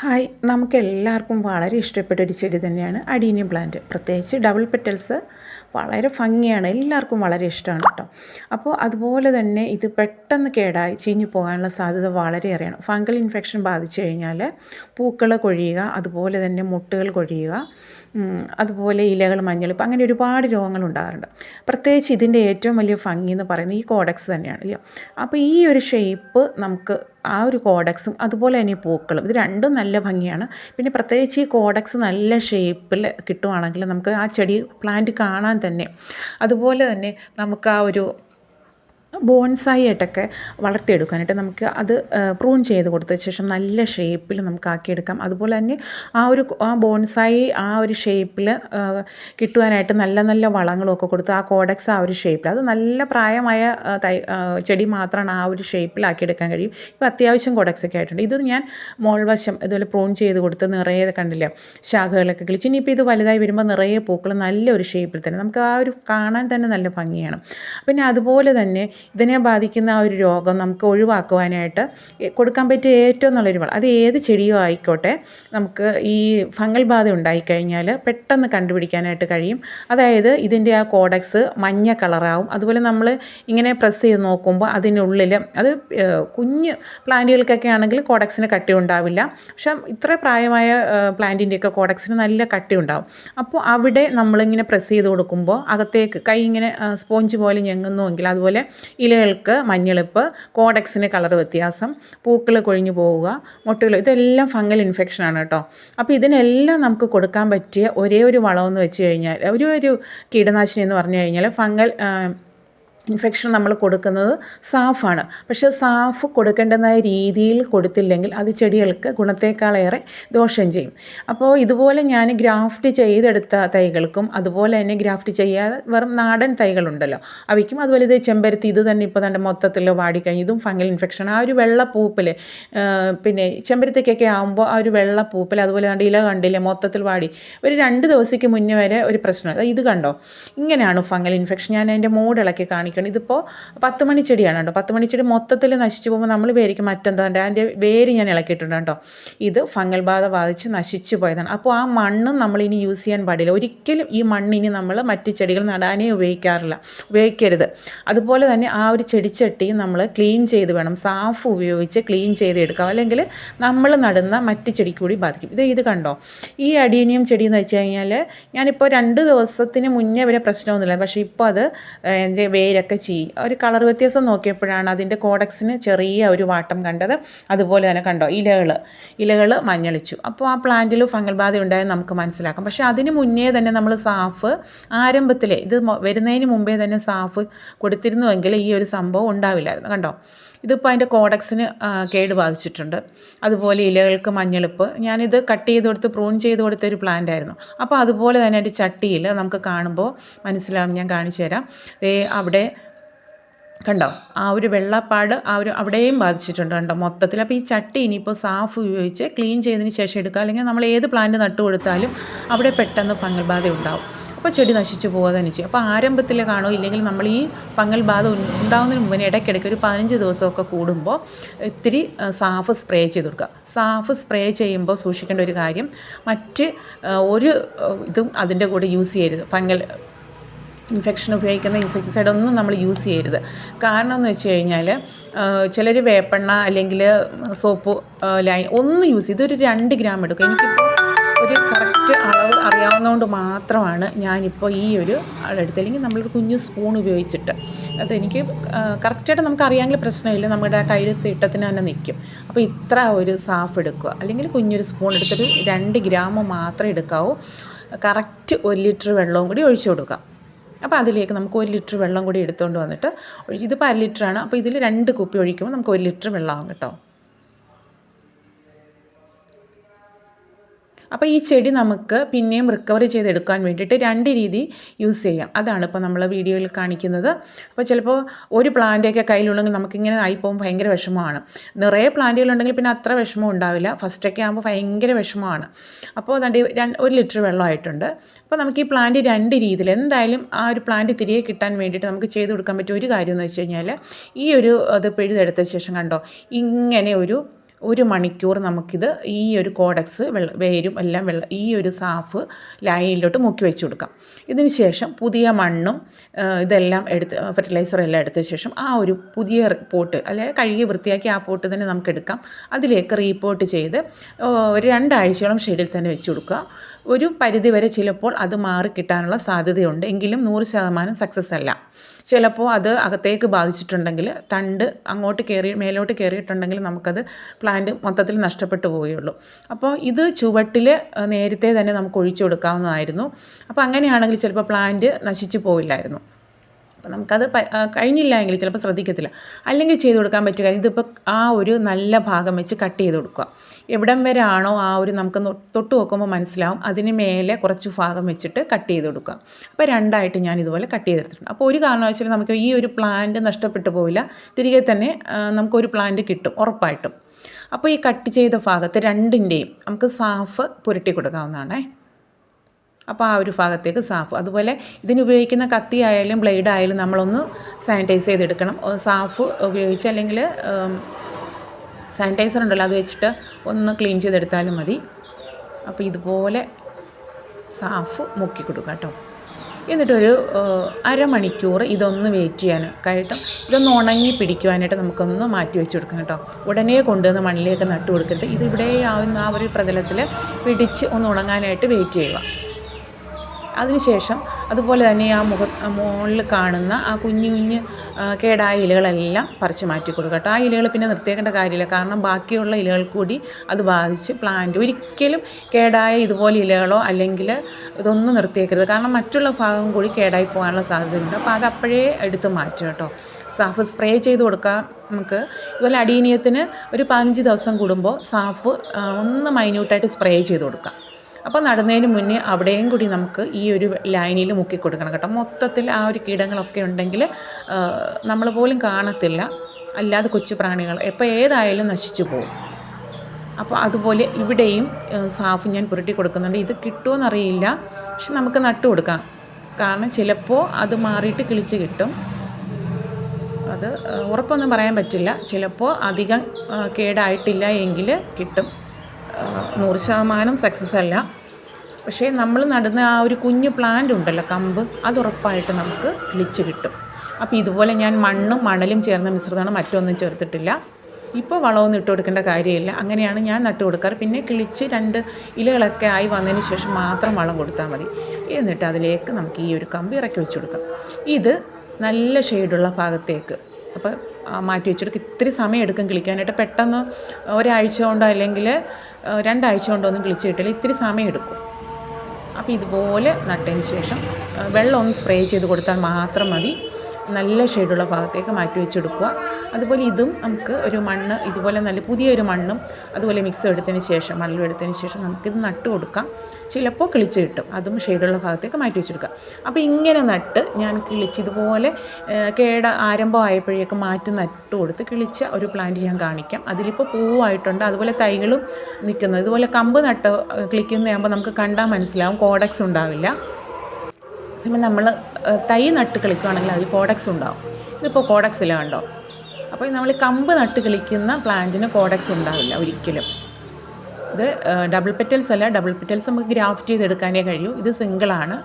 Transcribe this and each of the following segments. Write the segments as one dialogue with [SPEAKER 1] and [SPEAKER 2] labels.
[SPEAKER 1] Hi നമുക്ക് എല്ലാവർക്കും വളരെ ഇഷ്ടപ്പെട്ട ഒരു ചെടി തന്നെയാണ് അഡീനിയം പ്ലാന്റ്. പ്രത്യേകിച്ച് ഡബിൾ പെറ്റൽസ് വളരെ ഭംഗിയാണ് എല്ലാവർക്കും വളരെ ഇഷ്ടമാണ് കേട്ടോ. അപ്പോൾ അതുപോലെ തന്നെ ഇത് പെട്ടെന്ന് കേടായി ചീഞ്ഞു പോകാനുള്ള സാധ്യത വളരെയേറെയാണ് ഫംഗൽ ഇൻഫെക്ഷൻ ബാധിച്ചു കഴിഞ്ഞാൽ പൂക്കൾ കൊഴിയുക അതുപോലെ തന്നെ മുട്ടുകൾ കൊഴിയുക അതുപോലെ ഇലകൾ മഞ്ഞളിപ്പ് അങ്ങനെ ഒരുപാട് രോഗങ്ങൾ ഉണ്ടാകാറുണ്ട്. പ്രത്യേകിച്ച് ഇതിന്റെ ഏറ്റവും വലിയ ഭംഗി എന്ന് പറയുന്നത് ഈ കോഡക്സ് തന്നെയാണ് അല്ലയോ അപ്പോൾ ഈ ഒരു ഷേപ്പ് നമുക്ക് ആ ഒരു കോഡക്സും അതുപോലെ തന്നെ പൂക്കളും ഇത് രണ്ടും നല്ല ഭംഗിയാണ്. പിന്നെ പ്രത്യേകിച്ച് ഈ കോഡക്സ് നല്ല ഷേപ്പിൽ കിട്ടുവാണെങ്കിൽ നമുക്ക് ആ ചെടി പ്ലാന്റ് കാണാൻ തന്നെ അതുപോലെ തന്നെ നമുക്ക് ആ ഒരു ബോൺസായി ആയിട്ടൊക്കെ വളർത്തിയെടുക്കാനായിട്ട് നമുക്ക് അത് പ്രൂൺ ചെയ്ത് കൊടുത്ത ശേഷം നല്ല ഷേപ്പിൽ നമുക്ക് ആക്കിയെടുക്കാം. അതുപോലെ തന്നെ ആ ഒരു ആ ബോൺസായി ആ ഒരു ഷേപ്പിൽ കിട്ടുവാനായിട്ട് നല്ല നല്ല വളങ്ങളൊക്കെ കൊടുത്ത് ആ കോഡക്സ് ആ ഒരു ഷേപ്പിൽ അത് നല്ല പ്രായമായ തൈ ചെടി മാത്രമാണ് ആ ഒരു ഷേപ്പിലാക്കിയെടുക്കാൻ കഴിയും. ഇപ്പോൾ അത്യാവശ്യം കോഡക്സൊക്കെ ആയിട്ടുണ്ട്. ഇത് ഞാൻ മോൾവശം ഇതുപോലെ പ്രൂൺ ചെയ്ത് കൊടുത്ത് നിറയെ കണ്ടില്ല ശാഖകളൊക്കെ കിളിച്ച്. ഇനിയിപ്പോൾ ഇത് വലുതായി വരുമ്പോൾ നിറയെ പൂക്കൾ നല്ലൊരു ഷേപ്പിൽ തന്നെ നമുക്ക് ആ ഒരു കാണാൻ തന്നെ നല്ല ഭംഗിയാണ്. പിന്നെ അതുപോലെ തന്നെ ഇതിനെ ബാധിക്കുന്ന ആ ഒരു രോഗം നമുക്ക് ഒഴിവാക്കുവാനായിട്ട് കൊടുക്കാൻ പറ്റിയ ഏറ്റവും നല്ലൊരു വളം അത് ഏത് ചെടിയോ ആയിക്കോട്ടെ നമുക്ക് ഈ ഫംഗൽ ബാധ ഉണ്ടായിക്കഴിഞ്ഞാൽ പെട്ടെന്ന് കണ്ടുപിടിക്കാനായിട്ട് കഴിയും. അതായത് ഇതിന്റെ ആ കോഡക്സ് മഞ്ഞ കളറാവും. അതുപോലെ നമ്മൾ ഇങ്ങനെ പ്രസ് ചെയ്ത് നോക്കുമ്പോൾ അതിനുള്ളിൽ അത് കുഞ്ഞ് പ്ലാന്റുകൾക്കൊക്കെ ആണെങ്കിൽ കോഡക്സിന് കട്ടി ഉണ്ടാവില്ല. പക്ഷെ ഇത്ര പ്രായമായ പ്ലാന്റിന്റെയൊക്കെ കോഡക്സിന് നല്ല കട്ടി ഉണ്ടാവും. അപ്പോൾ അവിടെ നമ്മളിങ്ങനെ പ്രസ് ചെയ്ത് കൊടുക്കുമ്പോൾ അകത്തേക്ക് കൈ ഇങ്ങനെ സ്പോഞ്ച് പോലെ ഞെങ്ങുന്നുവെങ്കിൽ അതുപോലെ ഇലകൾക്ക് മഞ്ഞളിപ്പ് കോഡക്സിന് കളർ വ്യത്യാസം പൂക്കൾ കൊഴിഞ്ഞു പോവുക മുട്ടുകൾ ഇതെല്ലാം ഫംഗൽ ഇൻഫെക്ഷനാണ് കേട്ടോ. അപ്പോൾ ഇതിനെല്ലാം നമുക്ക് കൊടുക്കാൻ പറ്റിയ ഒരേ ഒരു വളമെന്ന് വെച്ച് കഴിഞ്ഞാൽ ഒരു ഒരു കീടനാശിനി എന്ന് പറഞ്ഞു കഴിഞ്ഞാൽ ഫംഗൽ ഇൻഫെക്ഷൻ നമ്മൾ കൊടുക്കുന്നത് സാഫാണ്. പക്ഷേ സാഫ് കൊടുക്കേണ്ടതായ രീതിയിൽ കൊടുത്തില്ലെങ്കിൽ അത് ചെടികൾക്ക് ഗുണത്തേക്കാളേറെ ദോഷം ചെയ്യും. അപ്പോൾ ഇതുപോലെ ഞാൻ ഗ്രാഫ്റ്റ് ചെയ്തെടുത്ത തൈകൾക്കും അതുപോലെ തന്നെ ഗ്രാഫ്റ്റ് ചെയ്യാതെ വെറും നാടൻ തൈകളുണ്ടല്ലോ. അവയ്ക്കും അതുപോലെ ഇത് ചെമ്പരത്തി ഇത് തന്നെ ഇപ്പോൾ തന്നെ മൊത്തത്തിൽ വാടിക്കഴിഞ്ഞ്. ഇതും ഫംഗൽ ഇൻഫെക്ഷൻ. ആ ഒരു വെള്ള പൂപ്പിൽ പിന്നെ ചെമ്പരത്തിക്കൊക്കെ ആകുമ്പോൾ ആ ഒരു വെള്ള പൂപ്പിൽ അതുപോലെ കണ്ട് ഇല കണ്ടില്ലേ മൊത്തത്തിൽ വാടി. ഒരു രണ്ട് ദിവസത്തേക്ക് മുന്നേ വരെ ഒരു പ്രശ്നം. ഇത് കണ്ടോ? ഇങ്ങനെയാണ് ഫംഗൽ ഇൻഫെക്ഷൻ. ഞാൻ അതിന്റെ മൂട് ഇളക്കി കാണിക്കും കാണിക്കണം ഇതിപ്പോൾ പത്ത് മണി ചെടിയാണ് കേട്ടോ. പത്ത് മണി ചെടി മൊത്തത്തിൽ നശിച്ചു പോകുമ്പോൾ നമ്മൾ വേരിക്കും മറ്റെന്താ അതിന്റെ വേര് ഞാൻ ഇളക്കിയിട്ടുണ്ട് കേട്ടോ. ഇത് ഫംഗൽ ബാധ ബാധിച്ച് നശിച്ചു പോയതാണ്. അപ്പോൾ ആ മണ്ണും നമ്മൾ ഇനി യൂസ് ചെയ്യാൻ പാടില്ല. ഒരിക്കലും ഈ മണ്ണിനി നമ്മൾ മറ്റ് ചെടികൾ നടാനേ ഉപയോഗിക്കാറില്ല. ഉപയോഗിക്കരുത്. അതുപോലെ തന്നെ ആ ഒരു ചെടിച്ചട്ടി നമ്മൾ ക്ലീൻ ചെയ്ത് വേണം. സാഫ് ഉപയോഗിച്ച് ക്ലീൻ ചെയ്ത് എടുക്കാം. അല്ലെങ്കിൽ നമ്മൾ നടുന്ന മറ്റ് ചെടി കൂടി ബാധിക്കും. ഇത് ഇത് കണ്ടോ? ഈ അഡീനിയം ചെടി എന്ന് വെച്ച് കഴിഞ്ഞാൽ ഞാനിപ്പോൾ രണ്ട് ദിവസത്തിന് മുന്നേ വരെ പ്രശ്നമൊന്നുമില്ല പക്ഷേ ഇപ്പോൾ അത് എന്റെ വേരൊക്കെ ഒക്കെ ചെയ്യും ഒരു കളർ വ്യത്യാസം നോക്കിയപ്പോഴാണ് അതിന്റെ കോഡക്സിന് ചെറിയ ഒരു വാട്ടം കണ്ടത്. അതുപോലെ തന്നെ കണ്ടോ ഇലകൾ ഇലകൾ മഞ്ഞളിച്ചു. അപ്പോൾ ആ പ്ലാന്റിൽ ഫംഗൽ ബാധ ഉണ്ടായെന്ന് നമുക്ക് മനസ്സിലാക്കാം. പക്ഷേ അതിന് മുന്നേ തന്നെ നമ്മൾ സാഫ് ആരംഭത്തിലെ ഇത് വരുന്നതിന് മുമ്പേ തന്നെ സാഫ് കൊടുത്തിരുന്നുവെങ്കിൽ ഈ ഒരു സംഭവം ഉണ്ടാവില്ലായിരുന്നു. കണ്ടോ? ഇതിപ്പോൾ അതിന്റെ കോഡക്സിന് കേട് ബാധിച്ചിട്ടുണ്ട്. അതുപോലെ ഇലകൾക്ക് മഞ്ഞളിപ്പ്. ഞാനിത് കട്ട് ചെയ്ത് കൊടുത്ത് പ്രൂൺ ചെയ്ത് കൊടുത്ത ഒരു പ്ലാന്റ് ആയിരുന്നു. അപ്പോൾ അതുപോലെ തന്നെ അതിന്റെ ചട്ടിയിൽ നമുക്ക് കാണുമ്പോൾ മനസ്സിലാവും ഞാൻ കാണിച്ചു തരാം. അവിടെ കണ്ടോ? ആ ഒരു വെള്ളപ്പാട് ആ ഒരു അവിടെയും ബാധിച്ചിട്ടുണ്ട് കണ്ടോ? മൊത്തത്തിൽ. അപ്പോൾ ഈ ചട്ടി ഇനിയിപ്പോൾ സാഫ് ഉപയോഗിച്ച് ക്ലീൻ ചെയ്തതിന് ശേഷം എടുക്കുക. അല്ലെങ്കിൽ നമ്മൾ ഏത് പ്ലാന്റ് നട്ടു കൊടുത്താലും അവിടെ പെട്ടെന്ന് ഫംഗൽ ഉണ്ടാവും. അപ്പോൾ ചെടി നശിച്ചു പോകുക തന്നെ ചെയ്യും. അപ്പോൾ ആരംഭത്തിൽ കാണോ ഇല്ലെങ്കിൽ നമ്മൾ ഈ ഫംഗൽ ബാധ ഉണ്ടാകുന്നതിന് മുമ്പ് ഇടയ്ക്കിടയ്ക്ക് ഒരു പതിനഞ്ച് ദിവസമൊക്കെ കൂടുമ്പോൾ ഇത്തിരി സാഫ് സ്പ്രേ ചെയ്ത് കൊടുക്കുക. സാഫ് സ്പ്രേ ചെയ്യുമ്പോൾ സൂക്ഷിക്കേണ്ട ഒരു കാര്യം മറ്റ് ഒരു ഇതും അതിന്റെ കൂടെ യൂസ് ചെയ്യരുത്. ഫംഗൽ ഇൻഫെക്ഷൻ ഉപയോഗിക്കുന്ന ഇൻസെക്ടിസൈഡ് ഒന്നും നമ്മൾ യൂസ് ചെയ്യരുത്. കാരണം എന്ന് വെച്ച് കഴിഞ്ഞാൽ ചിലർ വേപ്പെണ്ണ അല്ലെങ്കിൽ സോപ്പ് ലൈൻ ഒന്നും യൂസ് ചെയ്ത് ഒരു രണ്ട് ഗ്രാം എടുക്കും. എനിക്കിപ്പോൾ ഒരു കറക്റ്റ് അളവ് അറിയാവുന്നതുകൊണ്ട് മാത്രമാണ് ഞാനിപ്പോൾ ഈ ഒരു അളവെടുത്ത് അല്ലെങ്കിൽ നമ്മളൊരു കുഞ്ഞു സ്പൂൺ ഉപയോഗിച്ചിട്ട്. അതെനിക്ക് കറക്റ്റായിട്ട് നമുക്ക് അറിയാമെങ്കിൽ പ്രശ്നമില്ല. നമ്മുടെ കയ്യിൽ തിട്ടത്തിന് തന്നെ നിൽക്കും. അപ്പോൾ ഇത്ര ഒരു സാഫ് എടുക്കുക. അല്ലെങ്കിൽ കുഞ്ഞൊരു സ്പൂൺ എടുത്തിട്ട് രണ്ട് ഗ്രാം മാത്രമേ എടുക്കാവൂ. കറക്റ്റ് ഒരു ലിറ്റർ വെള്ളവും കൂടി ഒഴിച്ചു കൊടുക്കുക. അപ്പോൾ അതിലേക്ക് നമുക്ക് ഒരു ലിറ്റർ വെള്ളം കൂടി എടുത്തുകൊണ്ട് വന്നിട്ട് ഒഴിച്ച്. ഇതിപ്പോൾ അര ലിറ്ററാണ്. അപ്പോൾ ഇതിൽ രണ്ട് കുപ്പി ഒഴിക്കുമ്പോൾ നമുക്ക് ഒരു ലിറ്റർ വെള്ളമാകും കേട്ടോ. അപ്പോൾ ഈ ചെടി നമുക്ക് പിന്നെയും റിക്കവർ ചെയ്തെടുക്കാൻ വേണ്ടിയിട്ട് രണ്ട് രീതി യൂസ് ചെയ്യാം. അതാണ് ഇപ്പോൾ നമ്മൾ വീഡിയോയിൽ കാണിക്കുന്നത്. അപ്പോൾ ചിലപ്പോൾ ഒരു പ്ലാന്റൊക്കെ കയ്യിലുണ്ടെങ്കിൽ നമുക്കിങ്ങനെ ആയിപ്പോകും ഭയങ്കര വിഷമമാണ്. നിറയെ പ്ലാന്റുകളുണ്ടെങ്കിൽ പിന്നെ അത്ര വിഷമം ഉണ്ടാവില്ല. ഫസ്റ്റൊക്കെ ആകുമ്പോൾ ഭയങ്കര വിഷമമാണ്. അപ്പോൾ അതുകൊണ്ട് ഒരു ലിറ്റർ വെള്ളമായിട്ടുണ്ട് അപ്പോൾ നമുക്ക് ഈ പ്ലാന്റ് രണ്ട് രീതിയിൽ എന്തായാലും ആ ഒരു പ്ലാന്റ് തിരികെ കിട്ടാൻ വേണ്ടിയിട്ട് നമുക്ക് ചെയ്ത് കൊടുക്കാൻ പറ്റിയ ഒരു കാര്യം എന്ന് വെച്ച് കഴിഞ്ഞാൽ ഈ ഒരു അത് പിഴുതെടുത്ത ശേഷം കണ്ടോ? ഇങ്ങനെ ഒരു ഒരു മണിക്കൂർ നമുക്കിത് ഈ ഒരു കോഡക്സ് വെള്ള വേരും എല്ലാം വെള്ള ഈ ഒരു സാഫ് ലൈനിലോട്ട് മുക്കി വെച്ച് കൊടുക്കാം. ഇതിന് ശേഷം പുതിയ മണ്ണും ഇതെല്ലാം എടുത്ത് ഫെർട്ടിലൈസർ എല്ലാം എടുത്ത ശേഷം ആ ഒരു പുതിയ പോട്ട് അല്ലെങ്കിൽ കഴുകി വൃത്തിയാക്കി ആ പോട്ട് തന്നെ നമുക്ക് എടുക്കാം അതിലേക്ക് റീപോർട്ട് ചെയ്ത് ഒരു രണ്ടാഴ്ചയോളം ഷെഡിൽ തന്നെ വെച്ച് കൊടുക്കുക. ഒരു പരിധിവരെ ചിലപ്പോൾ അത് മാറി കിട്ടാനുള്ള സാധ്യതയുണ്ട്. എങ്കിലും നൂറ് ശതമാനം സക്സസ് അല്ല. ചിലപ്പോൾ അത് അകത്തേക്ക് ബാധിച്ചിട്ടുണ്ടെങ്കിൽ തണ്ട് അങ്ങോട്ട് കയറി മേലോട്ട് കയറിയിട്ടുണ്ടെങ്കിൽ നമുക്കത് പ്ലാന്റ് മൊത്തത്തിൽ നഷ്ടപ്പെട്ടു പോവുകയുള്ളൂ. അപ്പോൾ ഇത് ചുവട്ടിൽ നേരത്തെ തന്നെ നമുക്ക് ഒഴിച്ചു കൊടുക്കാവുന്നതായിരുന്നു. അപ്പോൾ അങ്ങനെയാണെങ്കിൽ ചിലപ്പോൾ പ്ലാന്റ് നശിച്ചു പോയില്ലായിരുന്നു അപ്പോൾ നമുക്കത് കഴിഞ്ഞില്ല എങ്കിൽ ചിലപ്പോൾ ശ്രദ്ധിക്കത്തില്ല. അല്ലെങ്കിൽ ചെയ്ത് കൊടുക്കാൻ പറ്റിയ കാര്യം ഇതിപ്പോൾ ആ ഒരു നല്ല ഭാഗം വെച്ച് കട്ട് ചെയ്ത് കൊടുക്കുക. എവിടം വരെ ആണോ ആ ഒരു നമുക്ക് തൊട്ട് നോക്കുമ്പോൾ മനസ്സിലാവും. അതിന് മേലെ കുറച്ച് ഭാഗം വെച്ചിട്ട് കട്ട് ചെയ്ത് കൊടുക്കുക. അപ്പോൾ രണ്ടായിട്ട് ഞാൻ ഇതുപോലെ കട്ട് ചെയ്തെടുത്തിട്ടുണ്ട്. അപ്പോൾ ഒരു കാരണവശാലും നമുക്ക് ഈ ഒരു പ്ലാന്റ് നഷ്ടപ്പെട്ടു പോവില്ല. തിരികെ തന്നെ നമുക്കൊരു പ്ലാന്റ് കിട്ടും ഉറപ്പായിട്ടും. അപ്പോൾ ഈ കട്ട് ചെയ്ത ഭാഗത്ത് രണ്ടിന്റെയും നമുക്ക് സാഫ് പുരട്ടി കൊടുക്കാവുന്നതാണേ. അപ്പോൾ ആ ഒരു ഭാഗത്തേക്ക് സാഫ്. അതുപോലെ ഇതിന് ഉപയോഗിക്കുന്ന കത്തി ആയാലും ബ്ലേഡ് ആയാലും നമ്മളൊന്ന് സാനിറ്റൈസ് ചെയ്തെടുക്കണം. സാഫ് ഉപയോഗിച്ച് അല്ലെങ്കിൽ സാനിറ്റൈസർ ഉണ്ടല്ലോ അത് വെച്ചിട്ട് ഒന്ന് ക്ലീൻ ചെയ്തെടുത്താലും മതി. അപ്പോൾ ഇതുപോലെ സാഫ് മുക്കി കൊടുക്കുക കേട്ടോ. എന്നിട്ടൊരു അരമണിക്കൂർ ഇതൊന്ന് വെയിറ്റ് ചെയ്യാൻ കായിട്ടും ഇതൊന്ന് ഉണങ്ങി പിടിക്കുവാനായിട്ട് നമുക്കൊന്ന് മാറ്റി വെച്ച് കൊടുക്കാം കേട്ടോ. ഉടനെ കൊണ്ടുവന്ന് മണ്ണിലേക്ക് നട്ടു കൊടുക്കരുത്. ഇതിവിടെ ആ ഒരു പ്രതലത്തിൽ പിടിച്ച് ഒന്ന് ഉണങ്ങാനായിട്ട് വെയിറ്റ് ചെയ്യുക. അതിനുശേഷം അതുപോലെ തന്നെ ആ മുഖ മുകളിൽ കാണുന്ന ആ കുഞ്ഞു കുഞ്ഞ് കേടായ ഇലകളെല്ലാം പറിച്ച് മാറ്റി കൊടുക്കുക കേട്ടോ. ആ ഇലകൾ പിന്നെ നിർത്തിയേക്കേണ്ട കാര്യമില്ല. കാരണം ബാക്കിയുള്ള ഇലകൾ കൂടി അത് ബാധിച്ച് പ്ലാന്റ് ഒരിക്കലും കേടായ ഇതുപോലെ ഇലകളോ അല്ലെങ്കിൽ ഇതൊന്നും നിർത്തിയേക്കരുത് കാരണം മറ്റുള്ള ഭാഗം കൂടി കേടായി പോകാനുള്ള സാധ്യതയുണ്ട്. അപ്പോൾ അത് അപ്പോഴേ എടുത്ത് മാറ്റുക കേട്ടോ. സാഫ് സ്പ്രേ ചെയ്ത് കൊടുക്കാം നമുക്ക്. ഇതുപോലെ അടീനിയത്തിന് ഒരു പതിനഞ്ച് ദിവസം കൂടുമ്പോൾ സാഫ് ഒന്ന് മൈന്യൂട്ടായിട്ട് സ്പ്രേ ചെയ്ത് കൊടുക്കാം അപ്പോൾ നടുന്നതിന് മുന്നേ അവിടെയും കൂടി നമുക്ക് ഈ ഒരു ലൈനിൽ മുക്കി കൊടുക്കണം കേട്ടോ. മൊത്തത്തിൽ ആ ഒരു കീടങ്ങളൊക്കെ ഉണ്ടെങ്കിൽ നമ്മൾ പോലും കാണത്തില്ല. അല്ലാതെ കൊച്ചു പ്രാണികൾ എപ്പോൾ ഏതായാലും നശിച്ചു പോകും. അപ്പോൾ അതുപോലെ ഇവിടെയും സാഫ് ഞാൻ പുരട്ടി കൊടുക്കുന്നുണ്ട്. ഇത് കിട്ടുമെന്നറിയില്ല പക്ഷെ നമുക്ക് നട്ടു കൊടുക്കാം. കാരണം ചിലപ്പോൾ അത് മാറിയിട്ട് കിളിച്ച് കിട്ടും. അത് ഉറപ്പൊന്നും പറയാൻ പറ്റില്ല. ചിലപ്പോൾ അധികം കേടായിട്ടില്ല എങ്കിൽ കിട്ടും. നൂറ് ശതമാനം സക്സസ് അല്ല. പക്ഷേ നമ്മൾ നടുന്ന ആ ഒരു കുഞ്ഞു പ്ലാന്റ് ഉണ്ടല്ലോ കമ്പ് അത് ഉറപ്പായിട്ട് നമുക്ക് കിളിച്ച് കിട്ടും. അപ്പോൾ ഇതുപോലെ ഞാൻ മണ്ണും മണലും ചേർന്ന മിശ്രിതമാണ് മറ്റൊന്നും ചേർത്തിട്ടില്ല. ഇപ്പോൾ വളമൊന്നും ഇട്ട് കൊടുക്കേണ്ട കാര്യമില്ല. അങ്ങനെയാണ് ഞാൻ നട്ട് കൊടുക്കാറ്. പിന്നെ കിളിച്ച് രണ്ട് ഇലകളൊക്കെ ആയി വന്നതിന് ശേഷം മാത്രം വളം കൊടുത്താൽ മതി. എന്നിട്ട് അതിലേക്ക് നമുക്ക് ഈ ഒരു കമ്പ് ഇറക്കി വെച്ച് കൊടുക്കാം. ഇത് നല്ല ഷെയ്ഡുള്ള ഭാഗത്തേക്ക്. അപ്പോൾ മാറ്റി വെച്ചെടുക്കും. ഇത്തിരി സമയം എടുക്കും കിളിക്കാനായിട്ട്. പെട്ടെന്ന് ഒരാഴ്ച കൊണ്ടോ അല്ലെങ്കിൽ രണ്ടാഴ്ച കൊണ്ടോ ഒന്നും കിളിച്ച് കിട്ടില്ല. ഇത്തിരി സമയം എടുക്കും. അപ്പോൾ ഇതുപോലെ നട്ടതിന് ശേഷം വെള്ളം ഒന്ന് സ്പ്രേ ചെയ്ത് കൊടുത്താൽ മാത്രം മതി. നല്ല ഷെയ്ഡുള്ള ഭാഗത്തേക്ക് മാറ്റി വെച്ചെടുക്കുക. അതുപോലെ ഇതും നമുക്ക് ഒരു മണ്ണ് ഇതുപോലെ നല്ല പുതിയൊരു മണ്ണും അതുപോലെ മിക്സ് എടുത്തതിന് ശേഷം മണലും എടുത്തതിന് ശേഷം നമുക്കിത് നട്ട് കൊടുക്കാം. ചിലപ്പോൾ കിളിച്ച് കിട്ടും. അതും ഷെയ്ഡുള്ള ഭാഗത്തേക്ക് മാറ്റി വെച്ചെടുക്കുക. അപ്പോൾ ഇങ്ങനെ നട്ട് ഞാൻ കിളിച്ച് ഇതുപോലെ കേട ആരംഭമായപ്പോഴേക്കും മാറ്റി നട്ട് കൊടുത്ത് കിളിച്ച ഒരു പ്ലാന്റ് ഞാൻ കാണിക്കാം. അതിലിപ്പോൾ പൂവായിട്ടുണ്ട്. അതുപോലെ തൈകളും നിൽക്കുന്നത് ഇതുപോലെ കമ്പ് നട്ട് കിളിക്കുന്നതാകുമ്പോൾ നമുക്ക് കണ്ടാൽ മനസ്സിലാവും. കോഡക്സ് ഉണ്ടാവില്ല. സമയം നമ്മൾ തൈ നട്ട് കളിക്കുകയാണെങ്കിൽ അതിൽ കോഡക്സ് ഉണ്ടാവും. ഇതിപ്പോൾ കോഡക്സ് ഉണ്ടോ കണ്ടോ? അപ്പോൾ നമ്മൾ കമ്പ് നട്ട് കളിക്കുന്ന പ്ലാന്റിന് കോഡക്സ് ഉണ്ടാവില്ല ഒരിക്കലും. ഇത് ഡബിൾ പെറ്റൽസ് അല്ല ഡബിൾ പെറ്റൽസ് നമുക്ക് ഗ്രാഫ്റ്റ് ചെയ്തെടുക്കാനേ കഴിയൂ. ഇത് സിംഗിളാണ്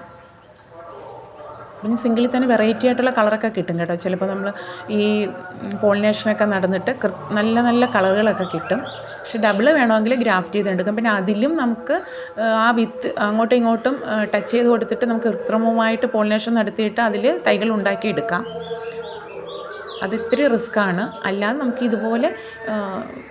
[SPEAKER 1] പിന്നെ സിംഗിളിൽ തന്നെ വെറൈറ്റി ആയിട്ടുള്ള കളറൊക്കെ കിട്ടും കേട്ടോ. ചിലപ്പോൾ നമ്മൾ ഈ പോളിനേഷനൊക്കെ നടന്നിട്ട് നല്ല നല്ല കളറുകളൊക്കെ കിട്ടും. പക്ഷെ ഡബിൾ വേണമെങ്കിൽ ഗ്രാഫ്റ്റ് ചെയ്തെടുക്കാം. പിന്നെ അതിലും നമുക്ക് ആ, വിത്ത് അങ്ങോട്ടും ഇങ്ങോട്ടും ടച്ച് ചെയ്ത് കൊടുത്തിട്ട് നമുക്ക് കൃത്രിമമായിട്ട് പോളിനേഷൻ നടത്തിയിട്ട് അതിൽ തൈകൾ ഉണ്ടാക്കിയെടുക്കാം. അത് ഇത്തിരി റിസ്ക്കാണ്. അല്ലാതെ നമുക്ക് ഇതുപോലെ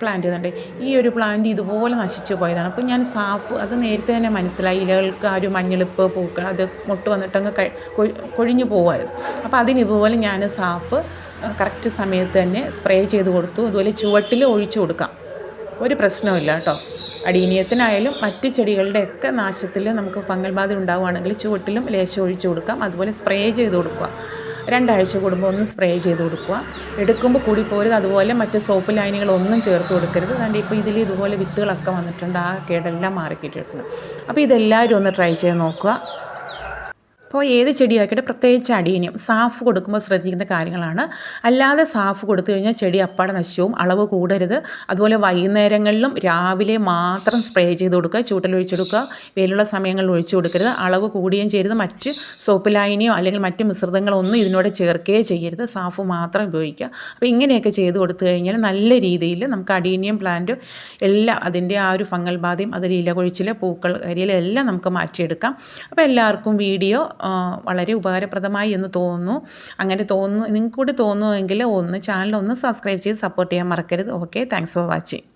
[SPEAKER 1] പ്ലാന്റ് ചെയ്യുന്നുണ്ട് ഈ ഒരു പ്ലാന്റ് ഇതുപോലെ നശിച്ചു പോയതാണ്. അപ്പോൾ ഞാൻ സാഫ് അത് നേരത്തെ തന്നെ മനസ്സിലായി. ഇലകൾക്ക് ആ ഒരു മഞ്ഞളിപ്പ് പൂക്കൾ അത് മുട്ട് വന്നിട്ടങ്ങ് കഴി- കൊഴിഞ്ഞു പോകുമായിരുന്നു അപ്പോൾ അതിന് ഇതുപോലെ ഞാൻ സാഫ് കറക്റ്റ് സമയത്ത് തന്നെ സ്പ്രേ ചെയ്ത് കൊടുത്തു. അതുപോലെ ചുവട്ടിൽ ഒഴിച്ചു കൊടുക്കാം. ഒരു പ്രശ്നമില്ല കേട്ടോ. അടീനിയത്തിനായാലും മറ്റ് ചെടികളുടെയൊക്കെ നാശത്തിൽ നമുക്ക് ഫംഗൽ ബാധ ഉണ്ടാവുകയാണെങ്കിൽ ചുവട്ടിലും ലേശം ഒഴിച്ചു കൊടുക്കാം. അതുപോലെ സ്പ്രേ ചെയ്ത് കൊടുക്കുക. രണ്ടാഴ്ച കൂടുമ്പോൾ ഒന്ന് സ്പ്രേ ചെയ്ത് കൊടുക്കുക. എടുക്കുമ്പോൾ കൂടി പോരുത്. അതുപോലെ മറ്റ് സോപ്പ് ലൈനുകളൊന്നും ചേർത്ത് കൊടുക്കരുത്. അതുകൊണ്ട് ഇപ്പോൾ ഇതിൽ ഇതുപോലെ വിത്തുകളൊക്കെ വന്നിട്ടുണ്ട്. ആ കേടെല്ലാം മാറിക്കിട്ടിട്ടുണ്ട്. അപ്പോൾ ഇതെല്ലാവരും ഒന്ന് ട്രൈ ചെയ്ത് നോക്കുക. അപ്പോൾ ഏത് ചെടിയാക്കട്ടെ പ്രത്യേകിച്ച് അടിയനും സാഫ് കൊടുക്കുമ്പോൾ ശ്രദ്ധിക്കുന്ന കാര്യങ്ങളാണ്. അല്ലാതെ സാഫ് കൊടുത്തു കഴിഞ്ഞാൽ ചെടി അപ്പാടെ നശിച്ചും അളവ് കൂടരുത്. അതുപോലെ വൈകുന്നേരങ്ങളിലും രാവിലെ മാത്രം സ്പ്രേ ചെയ്ത് കൊടുക്കുക ചൂട്ടലൊഴിച്ച് കൊടുക്കുക വെയിലുള്ള സമയങ്ങളിൽ ഒഴിച്ചു കൊടുക്കരുത്. അളവ് കൂടുകയും ചെയ്യരുത്. മറ്റ് സോപ്പ് ലൈനിയോ അല്ലെങ്കിൽ മറ്റ് മിശ്രിതങ്ങളോ ഒന്നും ഇതിനോട് ചേർക്കുകയോ ചെയ്യരുത്. സാഫ് മാത്രം ഉപയോഗിക്കുക. അപ്പോൾ ഇങ്ങനെയൊക്കെ ചെയ്ത് കൊടുത്തു കഴിഞ്ഞാൽ നല്ല രീതിയിൽ നമുക്ക് അടീനിയം പ്ലാന്റ് എല്ലാം അതിന്റെ ആ ഒരു ഫംഗൽ ബാധയും അതിൽ ഇല കൊഴിച്ചിൽ പൂക്കൾ കരിയിലെല്ലാം നമുക്ക് മാറ്റിയെടുക്കാം. അപ്പോൾ എല്ലാവർക്കും വീഡിയോ വളരെ ഉപകാരപ്രദമായി എന്ന് തോന്നുന്നു. അങ്ങനെ തോന്നുന്നു നിങ്ങൾക്കൂടി തോന്നുമെങ്കിൽ ഒന്ന് ചാനൽ ഒന്ന് സബ്സ്ക്രൈബ് ചെയ്ത് സപ്പോർട്ട് ചെയ്യാൻ മറക്കരുത്. Okay thanks for watching